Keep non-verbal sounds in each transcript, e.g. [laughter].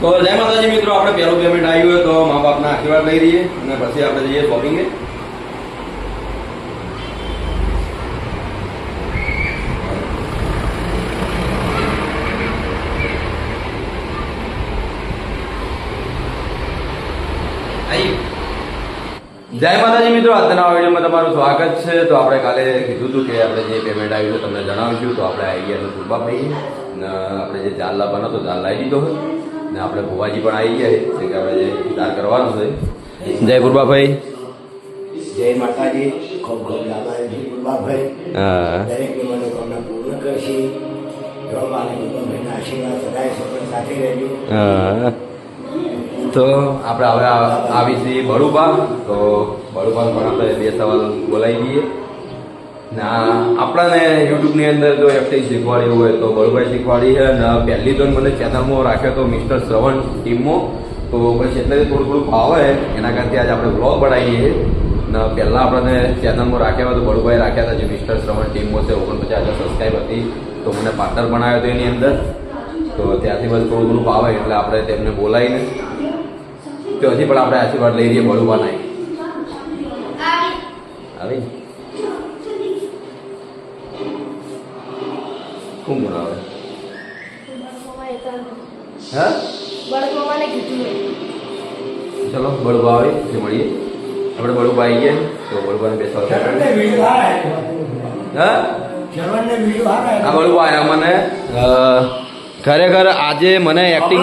તો જય માતાજી મિત્રો, આપણે પહેલું પેમેન્ટ આવ્યું હોય તો મા બાપના આશીર્વાદ લઈ રહીએ અને પછી આપણે જઈએ શોપિંગે જય માતાજી મિત્રો, આજના વિડીયોમાં તમારું સ્વાગત છે. તો આપણે કાલે કીધું હતું કે આપણે જે પેમેન્ટ આવ્યું તમને જણાવીશું. તો આપણે આવી ગયા તો સુરબા ભાઈ આપણે જે જાલ લાવવાનો તો જાલ લાવી દીધો હોય ને આપણે ભુવાજી પણ આવી ગયા એટલે કે આપણે જે કરવાનો છે. જય પૂર્વાભાઈ જય માતાજી. ખૂબ ખૂબ લાભાજી બાભાઈ હા. દરેકની મનોકામના પૂર્ણ કરશે. જો માને આશીર્વાદ સદાય સફળ સાથે રહેજો. હા. તો આપણે હવે આવી છીએ બળુબા તો બળુબા પણ આપણે બે સવાલ બોલાવી દઈએ. આપણાને યુટ્યુબની અંદર જો એફટી શીખવાડ્યું હોય તો બળુભાઈ શીખવાડી છે અને પહેલી તો મને ચેનલમાં રાખ્યો તો મિસ્ટર શ્રવણ ટીમમાં. તો પછી એટલે થોડું થોડું ભાવે. એના કારણે આજે આપણે બ્લોગ બનાવીએ ને પહેલાં આપણને ચેનલમાં રાખ્યા હોય તો બળુભાઈ રાખ્યા હતા જે મિસ્ટર શ્રવણ ટીમમાં છે ઓગણપચાસ હજાર સબસ્ક્રાઈબ હતી. તો મને પાર્ટનર બનાવ્યો હતો એની અંદર. તો ત્યાંથી બસ થોડું ઘણું ભાવે એટલે આપણે તેમને બોલાવીને તો હજી પણ આપણે આશીર્વાદ લઈ લઈએ નહીં આવી. હા? બળકોવાને કીધું ચલો બળવા આવે એટલે મળીએ. આપણે બળવા આવી ગયા તો બળુબાને બેસવા હા? આ આવ્યા મને ખરેખર આજે મને એક્ટિંગ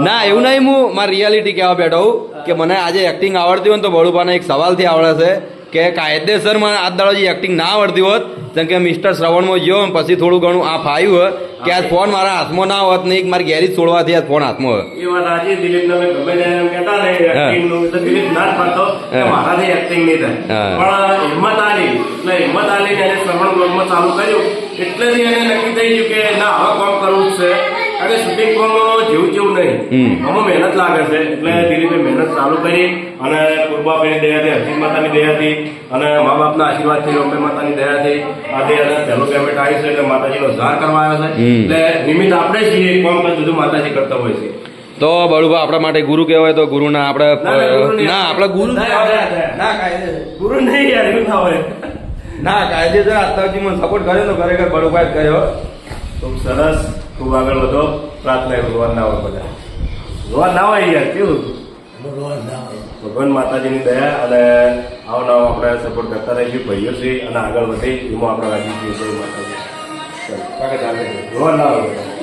ના એવું નહીં હું મારી રિયાલિટી કહેવા બેઠો હું કે મને આજે એક્ટિંગ આવડતી હોય ને તો બળુબાને એક સવાલથી આવડે છે. કે કાયદેસર મને આ દાડો જે એક્ટિંગ ના આવડતી હોત જેમ કે મિસ્ટર શ્રવણમાં ગયો પછી થોડું ઘણું આ ફાયું હોય કે આ ફોન મારા હાથમાં ના હોત નહીં મારી ગેરેજ છોડવાથી આ ફોન હાથમાં હોય એ વાત આજે દિલીપ તમે ગમે ત્યારે એમ કહેતા ને તો દિલીપ ના પાડતો મારાથી એક્ટિંગ નહીં થાય. પણ હિંમત આલી એટલે હિંમત આલી એને શ્રવણ બ્લોગમાં ચાલુ કર્યું એટલેથી એને નક્કી થઈ ગયું કે ના હવે કોમ કરવું જ છે? કારણ શૂટિંગ પણ જેવું જેવું નહીં. આમાં મહેનત લાગે છે. એટલે ધીરે મહેનત ચાલુ કરી અને પૂર્વાભાઈની દયાથી હર્ષિત માતાની દયાથી અને મા બાપના આશીર્વાદથી અંબે માતાની દયાથી આજે પહેલું પેમેન્ટ આવી છે એટલે માતાજીનો ધાર કરવા આવ્યો છે. એટલે નિમિત્ત આપણે છીએ કોમ બધું માતાજી કરતા હોય છે. તો બળુબા આપણા માટે ગુરુ કહેવાય તો ગુરુના ના, ગુરુ ના આપણે ગુરુ ના, ગુરુ નહીં યાર એવું ના હોય. ના કાયદેસર આત્માજીમાં સપોર્ટ કર્યો તો ખરેખર બળુભાઈ જ કર્યો. ખૂબ સરસ ખૂબ આગળ વધો. પ્રાર્થના ભગવાન ના હોય બધા. ભગવાન ના હોય યાર કેવું? ભગવાન ના હોય. ભગવાન માતાજીની દયા અને આવો નવો આપણે સપોર્ટ કરતા રહીશું ભાઈઓ છે અને આગળ વધી એમાં આપણે રાજી છીએ માતાજી. રોવા ના હોય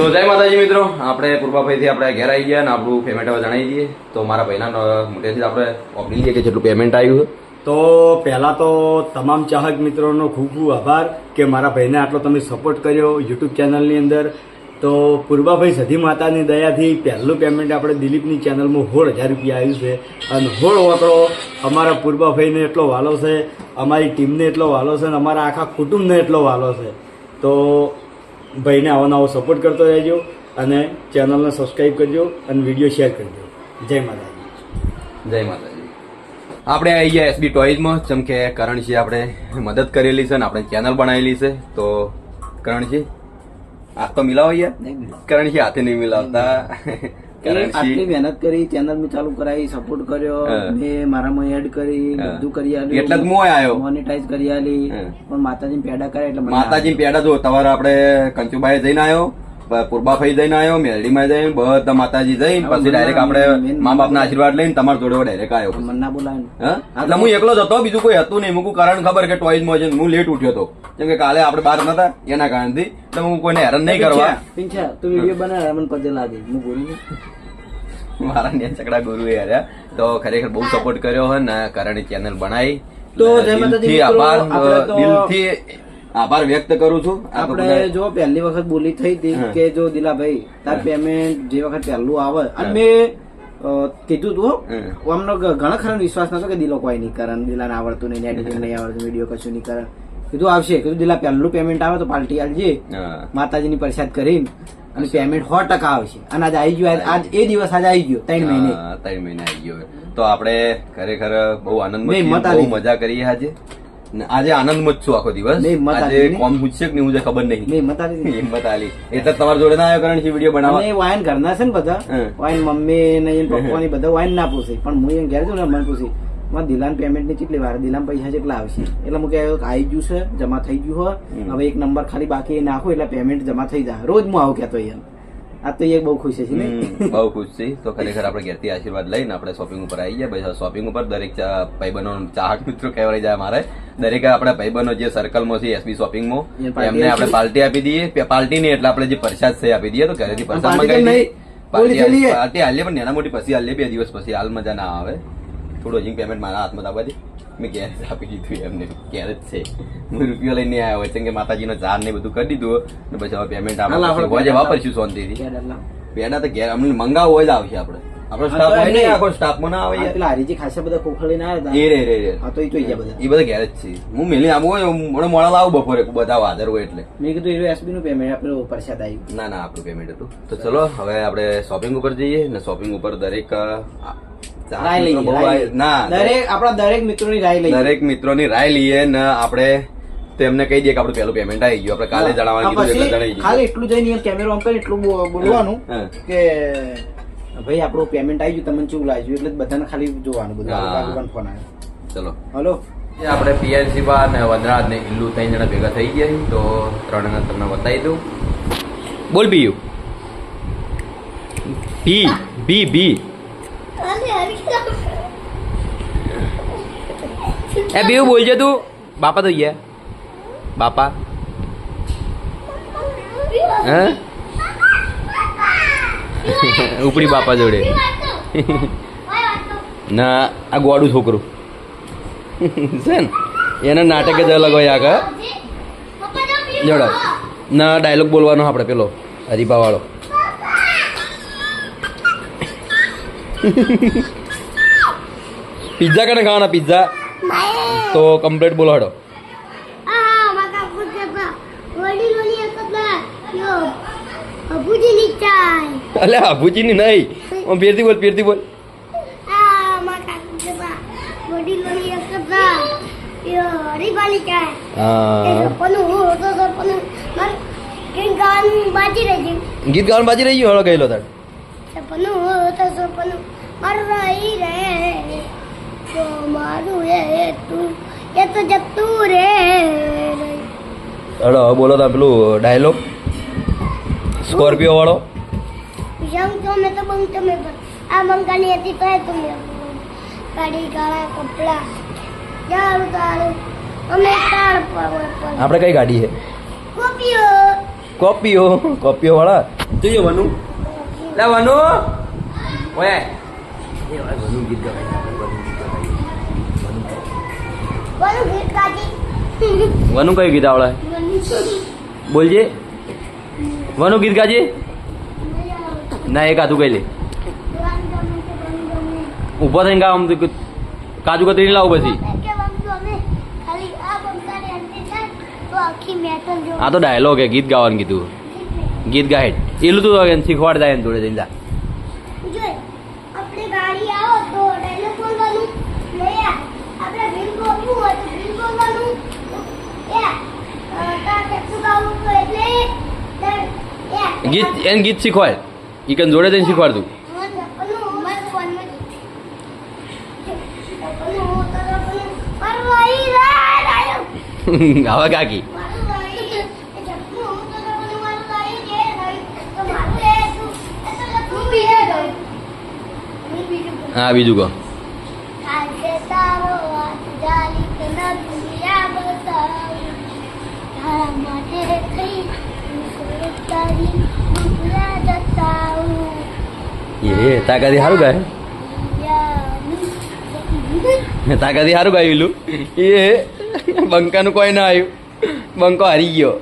તો જય માતાજી મિત્રો. આપણે કૃપાભાઈથી આપણે ઘેર આવી ગયા અને આપણું પેમેન્ટ હવે જણાવી દઈએ. તો મારા ભાઈના મોટેથી આપણે ઓપનિંગ લઈએ કે જેટલું પેમેન્ટ આવ્યું તો પહેલાં તો તમામ ચાહક મિત્રોનો ખૂબ ખૂબ આભાર કે મારા ભાઈને આટલો તમે સપોર્ટ કર્યો યુટ્યુબ ચેનલની અંદર. તો પૂર્વાભાઈ સધી માતાની દયાથી પહેલું પેમેન્ટ આપણે દિલીપની ચેનલમાં હોળ હજાર રૂપિયા આવ્યું છે. અને હોળ વાકડો અમારા પૂર્વાભાઈને એટલો વાલો છે, અમારી ટીમને એટલો વાલો છે અને અમારા આખા કુટુંબને એટલો વાલો છે. તો ભાઈને આવો નવો સપોર્ટ કરતો રહેજો અને ચેનલને સબસ્ક્રાઈબ કરજો અને વીડિયો શેર કરજો. જય માતાજી. જય માતાજી. આપણે આવી ગયા એસબી ટોયઝમાં જેમ કે કરણજી આપણે મદદ કરેલી છે અને આપણે ચેનલ બનાવેલી છે. તો કરણજી હાથ તો મિલાવો યાર કરણજી હાથે નહીં મિલાવતા. આટલી મહેનત કરી ચેનલ મેં ચાલુ કરાવી સપોર્ટ કર્યો. મેં મારામાં એડ કરી બધું કરી આલી એટલે હું આવ્યો. મોનેટાઈઝ કરી આલી. પણ માતાજી પેડા કરે એટલે માતાજી પેડા જો તમારે આપણે કંચુબાઈ જઈને આવ્યો. પૂર્બાભાઈ જઈને આવ્યો મેરડીમાં જઈને બધા માતાજી જઈને પછી ડાયરેક્ટ આપણે મા બાપના આશીર્વાદ લઈને તમારા જોડે ડાયરેક્ટ આવ્યો મને ના બોલાવે એટલે હું એકલો જ હતો બીજું કોઈ હતું નહીં. મૂકું કારણ ખબર કે ટોઈઝમાં છે હું લેટ ઉઠ્યો હતો. કેમ કે કાલે આપણે બહાર નતા એના કારણથી. એટલે હું કોઈને હેરાન નહીં કરવા. પિંછા, તું વીડિયો બનાવે મને પજે લાગે. હું બોલું મારા ને ચકડા ગુરુ યાર તો ખરેખર બહુ સપોર્ટ કર્યો હોય ને કારણે ચેનલ બનાવી. તો દિલથી આભાર દિલથી આભાર વ્યક્ત કરું છું. આપણે જો પહેલી વખત બોલી થઈ હતી કે જો દિલાભાઈ તાર પેમેન્ટ જે વખત પહેલું આવે અને મેં કીધું તું અમને ઘણા ખરા વિશ્વાસ નતો કે દિલો કોઈ નહીં કરે દિલાને આવડતું નહીં એડિટિંગ નહીં આવડતું વીડિયો કશું નહીં કરે. કીધું આવશે. કીધું દિલા પહેલું પેમેન્ટ આવે તો પાર્ટી આલજે માતાજીની પ્રસાદ કરીને. અને પેમેન્ટ સો ટકા આવશે. અને આજ આવી ગયો આજ એ દિવસ આજે આવી ગયો ત્રણ મહિને. ત્રણ મહિને આવી ગયો તો આપણે ખરેખર બહુ આનંદ બહુ મજા કરીએ આજે. આજે આનંદમાં જ છું આખો દિવસ. આજે કોમ પૂછશે કે હું ખબર નહીં. નહીં હિંમત આલી. [laughs] હિંમત આલી. એટલે તમારા જોડે ના આવ્યો કારણ છે વીડિયો બનાવવા. અને વાયન ઘરના છે ને બધા. વાયન મમ્મી ને એન પપ્પા ની બધા વાયન ના પૂછે. પણ હું એમ ઘેર છું ને મને પૂછી મારા દિલાન પેમેન્ટની કેટલી વાર? દિલાન પૈસા કેટલા આવશે? એટલે હું કે આવી ગયું છે જમા થઈ ગયું હોય. હવે એક નંબર ખાલી બાકી નાખો એટલે પેમેન્ટ જમા થઈ જાય. રોજ હું આવું કહેતો એમ આ તો એ બહુ ખુશ છે ને બહુ ખુશ છે તો ખરેખર આપણે ઘેરથી આશીર્વાદ લઈને આપણે શોપિંગ ઉપર આવી ગયા. પછી શોપિંગ ઉપર દરેક ભાઈબંધો ચાહક મિત્રો કહેવાય જાય મારે દરેક આપણા ભાઈબંધો જે સર્કલમાં છે એસબી શોપિંગમાં એમને આપણે પાર્ટી આપી દઈએ. પાર્ટી નહીં એટલે આપણે જે પ્રસાદ છે આપી દઈએ. તો ઘરેથી પ્રસાદ પાર્ટી મંગાવી પાર્ટી હાલીએ પણ નાના મોટી પછી હાલીએ બે દિવસ પછી હાલ મજા ના આવે. થોડું હજી પેમેન્ટ મારા હાથમાં દાબા દે. મેં ગેસ આપી દીધું એમને. ક્યારે જ છે. હું રૂપિયો લઈને આવ્યો છે કે માતાજીનો ચાર ને બધું કરી દીધું ને પછી હવે પેમેન્ટ આપણે પછી વાપરશું શાંતિથી. પેડા તો ઘેર અમને મંગાવવું હોય જ આવશે આપણે આપણો સ્ટાફ હોય નહીં. આખો ના આવે. પેલા હરીજી ખાસા બધા ખોખા લઈને આવ્યા એ રે રે રે. હા તો એ જોઈ ગયા બધા. એ બધા ઘેર જ છે. હું મેલી આમ હોય મને મોડા લાવું બપોરે બધા હાજર હોય એટલે. મેં કીધું એ એસબી નું પેમેન્ટ આપણે પ્રસાદ આવ્યું ના ના આપણું પેમેન્ટ હતું. તો ચલો હવે આપણે શોપિંગ ઉપર જઈએ ને શોપિંગ ઉપર દરેક રાય લઈએ ના દરેક આપણા દરેક મિત્રોની રાય લઈએ. દરેક મિત્રોની રાય લઈએ ને આપણે તેમને કહી દઈએ કે આપણું પહેલું પેમેન્ટ આવી ગયું. આપણે કાલે જણાવવાનું કીધું એટલે જણાવી ખાલી એટલું જઈને કેમેરો ઓન કરી એટલું બોલવાનું કે ભાઈ આપણું પેમેન્ટ આવી ગયું તમને શું લાગ્યું? એટલે બધાને ખાલી જોવાનું બધું ફોન આવ્યો ચલો. હલો? આપણે પીએનસી બા ને વનરાજ ને ઇલ્લુ ત્રણ જણા ભેગા થઈ ગયા. તો ત્રણ જણા તમને બતાવી દઉં. બોલ પીયુ બી બી બી. એ બીવું બોલજે તું. બાપા તો ગયા બાપા. હે? ઉપડી બાપા જોડે. ના, આ ગોડું છોકરું. છે ને એના નાટક જ અલગ હોય આગળ જોડો. ના, ડાયલોગ બોલવાનો આપણે પેલો હરીફા વાળો પિઝા કને ખાવાના પિઝા? તો કમ્પ્લીટ બોલો હડો અલે આભુજીની નહીં. હું ફેરથી બોલ ફેરથી બોલ. રહી ગીત ગાવાનું બાજી રહી ગયું? હળો ગયેલો તાર. સપનું હતો સપનું રહી રે તો મારું એ તું એ તો જતું રે. હળો બોલો તા પેલું ડાયલોગ સ્કોર્પિયો વાળો. જમ તો મે તો બંગ તમે આ મંગાની હતી તો તમે કાઢી કાળા કપડા. જારું તારું અમે તાળ આપણે કઈ ગાડી છે? કોપીઓ કોપીઓ કોપિયો વાળા. જોઈએ વનુ. લે વનુ. ઓય. એ વનુ ગીત ગવાય. વનુ કયું ગીત આવડે? બોલજે. વનુ ગીત ગાજે ના એ કાતું કઈ લે. ઊભો થઈને ક- કાજુ કતરી લાવું પછી. આ તો ડાયલોગ હે ગીત ગાવાનું કીધું. ગીત ગાય. એટલું તું શીખવાડ જાય એને જોડે જઈને જા જોઈ આપણે ગાડી આવો તો ડાયલોગ બોલવાનું લઈ આ આપણે બિલ બોલવું હોય તો બિલ બોલવાનું એ તાર કેટલું ગાવું તો એટલે તાર- એ ગીત એને ગીત શીખવાડ ઈ કન જોડે જઈને શીખવાડતું. [laughs] આવા કાકી. [laughs] હા બીજું કહો. એ તાકાથી સારું ગાય તાકાથી સારું ગાયેલું એ બંકાનું કોઈ ના આવ્યું બંકો હારી ગયો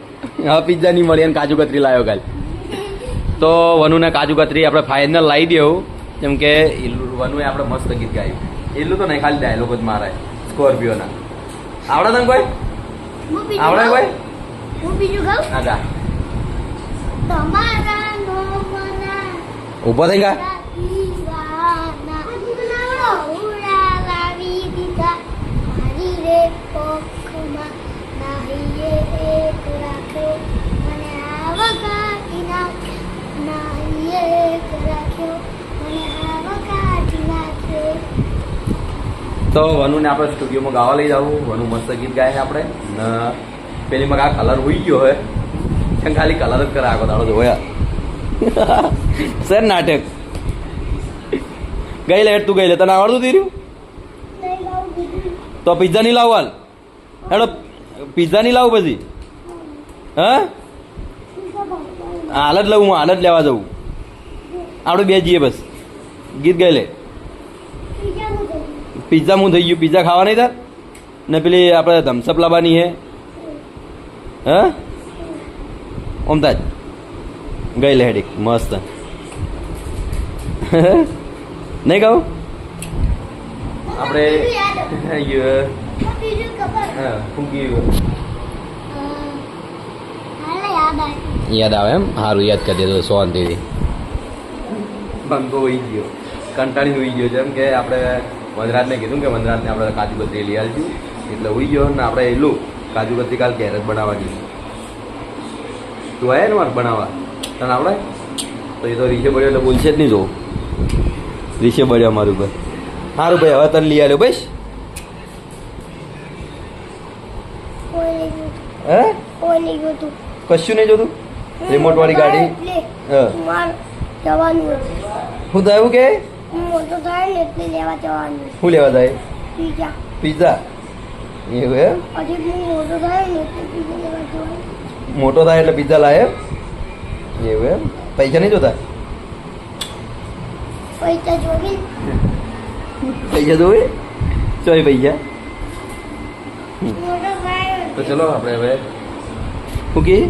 હા પિઝા નહીં મળી અને કાજુ કતરી લાવ્યો કાલ તો વનુને કાજુ કતરી આપણે ફાઇનલ લાવી દેવું જેમ કે વનુએ આપણે મસ્ત ગીત ગાયું એટલું તો નહીં ખાલી ડાયલોગ જ મારે સ્કોર્પિયોના આવડે તને કોઈ આવડે? કોઈ હું બીજું ગાઉં હા તમારા ઊભો થઈ નાખ્યો તો વનુને આપણે સ્ટુડિયોમાં ગાવા લઈ જવું. વનુ મસ્ત ગીત ગાય છે આપણે. ને પેલી મગ આ કલર હોઈ ગયો હોય ખાલી કલર જ કરે આગો દાડો જોયા. [laughs] સર નાટક. ગઈ લે તું ગઈ લે. તને આવડતું થઈ રહ્યું તો પિઝા નહીં લાવું હાલ? હેડો પિઝા નહીં લાવું પછી? હા? હાલ જ લઉં હું, હાલ જ લેવા જવું આપણે બે જઈએ બસ. ગીત ગઈ લે. પિઝા હું થઈ ગયું. પિઝા ખાવા નહીં તાર? ને પેલી આપણે ધમસપ લાવવાની હે. હા? ઓમતાજ. ગઈ લે મસ્ત. નહીં કહું? આપણે યાદ આવે એમ? સારું યાદ કરી દેતો શાંતિથી બંગો હોઈ ગયો. કંટાળી હોઈ ગયો જેમ કે આપણે વનરાજને કીધું કે વનરાજને આપણે કાજુ કતરી લઈ આવીશું એટલે હોઈ ગયો ને આપણે એલું કાજુ કતરી કાલ ઘેર જ બનાવવાની તું આવ્યા ને મારે બનાવવા? તને આવડે. તો એ તો રીશે બળ્યો એટલે બોલશે જ નહીં જો રીશે બળ્યો મારું ભાઈ. સારું ભાઈ હવે તને લઈ આવ્યો ગયું હે? કશું નહીં જોતું? રિમોટ વાળી ગાડી? હું. તો શું કે? શું લેવા જાય? પીઝા. એવું એમ? મોટો થાય એટલે પીઝા લેવા એવું એમ પૈસા નહીં જોતા પૈસા જોવી પૈસા જોવે ચોય પૈસા તો ચલો આપણે હવે શું કી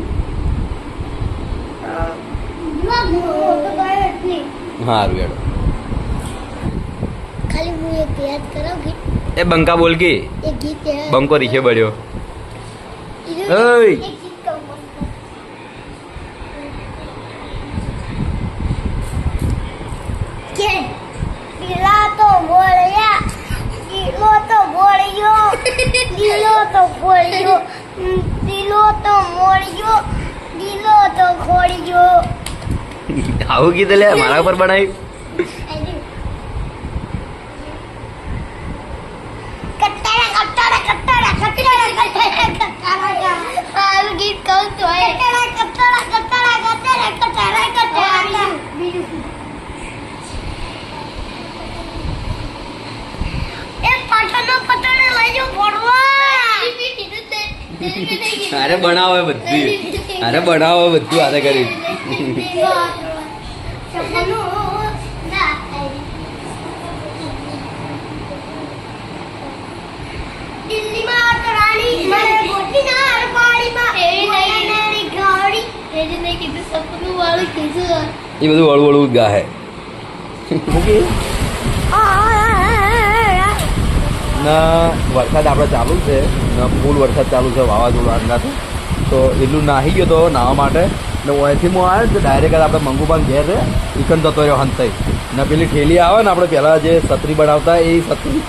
સારું હેડો ખાલી હું એક યાદ કરાવ ગીત એ બંકા બોલ કે એક ગીત. બંકો રીખે બળ્યો ઓય. એક ગીત કહું મસ્ત. કે દિલા તો બોળ્યા દિલો તો બોળ્યો દિલો તો બોળ્યો દિલો તો મોળ્યો દિલો તો ખોળ્યો આવું કીધું લે, મારા ઉપર બનાવ્યું. બનાવે બધું. અરે બનાવે બધું આને કરી. એ બધું મને ગોટીનાર ગાહે. એવી નાની ગાડી એને નહીં કીધું સપનું વાળું કીધું એ બધું વળું વળું જ ગાહે ના, વરસાદ આપણે ચાલુ છે. ને, ફૂલ વરસાદ ચાલુ છે, વાવાઝોડું અંગાથી તો એટલું નાહી ગયો તો નાહવા માટે. ને અહીંથી હું આવ્યો તો ડાયરેક્ટ આપણે મંગુબાન ઘેર છે ઇકન જતો રહ્યો હંતાઈ ને પેલી ઠેલી આવે ને આપણે પહેલાં જે છત્રી બનાવતા, એ છત્રી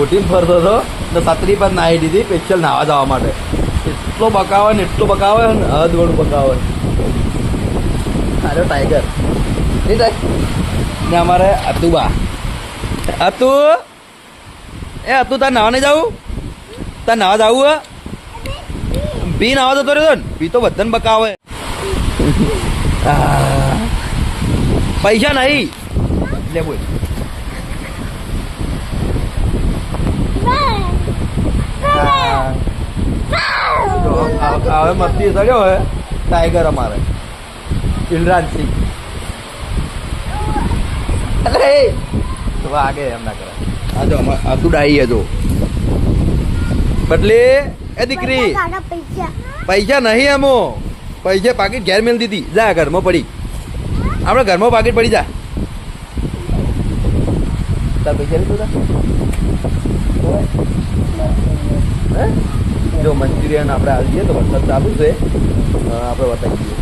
ઓટીને ફરતો હતો. ને છત્રી પર નાહી દીધી, સ્પેશિયલ નાહવા જવા માટે. એટલો બકાવે ને, એટલો બકાવે ને, હદ વડું બકાવે અરે ટાઈગર ને અમારે અતુબા અતુ એ તું તાર નાવા નહીં જાવું તાર નાવા જાવું હે? પી નાવા જતો રહ્યો ને પી તો બધાને બકાવે. પૈસા નહીં. લે બોલ. હવે મસ્તી ચડ્યો હે ટાઈગર અમારે. ઇલરાજ સિંહ અરે તો આગે એમ ના કરે આ તો આ તું ડાઈ હે જો એ દીકરી પૈસા. પૈસા નહીં એમો પૈસા પાકીટ ઘેર મેલ દીધી. જા ઘરમાં પડી. આપણે ઘરમાં પાકીટ પડી જા. તાર પૈસા લીધો તા? જો મંચુરિયન આપણે આવીએ તો વરસાદ ચાલુ છે. આપણે બતાવી દઈએ.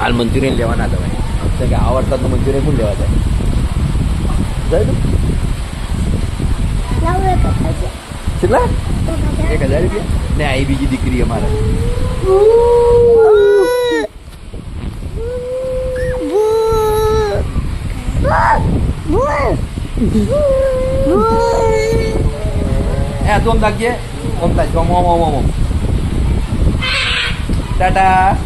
હાલ મંચુરિયન લેવા ના જવાય કેમ કે આ વરસાદનું મંચુરિયન શું લેવા જાય જાય તું? લાવો એક પછી કેટલા એક હજાર રૂપિયા ને આવી બીજી દીકરી અમારે એ તું આમ તાકજે આમ તાક ઓમ ઓમ ઓમ ઓમ ઓમ ટાટા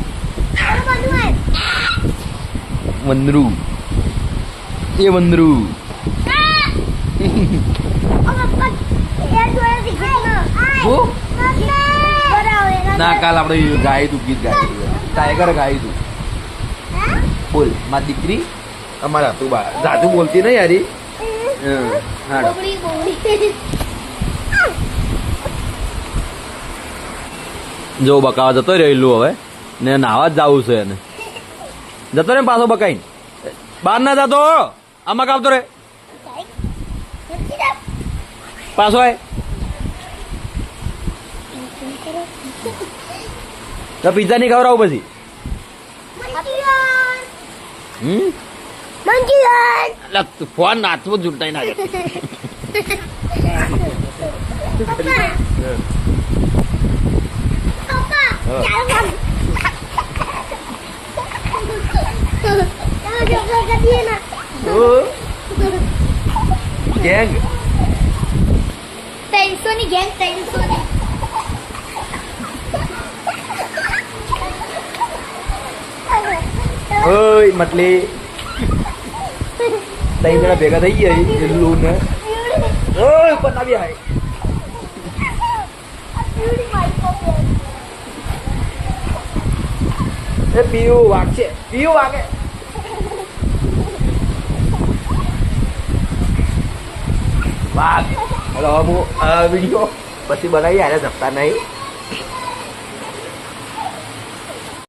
વંદરુ એ વંદરુ ના કાલ આપણે ગાયું તું ગીત ગાયું ટાઈગર ગાયું તું બોલ મા દીકરી અમારા તું બા દાદુ બોલતી નહીં યારી હા જો બકાવા જતો રહેલું હવે ને નાવા જ જવું છે એને જતો રે પાછો બકાઈ બહાર ના જતો આમાં કાપતો રે પાછો આય. તો પિઝા નહીં ખવડાવું પછી? હમ? ફોન નાચવો ઝૂંટાઈ ના જાય. પપ્પા. હા. ચાલો ચાલો ચાલો કરીએ ના ઓ, ગેંગ ત્રણસો ની ગેંગ ત્રણસો ની ઓય મટલી ત્રણ જણા ભેગા થઈ ગયા એલ્લું ને ઓય પતાવી આય એ પીયું વાગશે. પીયું વાગે. વાગ હવે હું વીડિયો પછી બનાવી આને જપતા નહીં.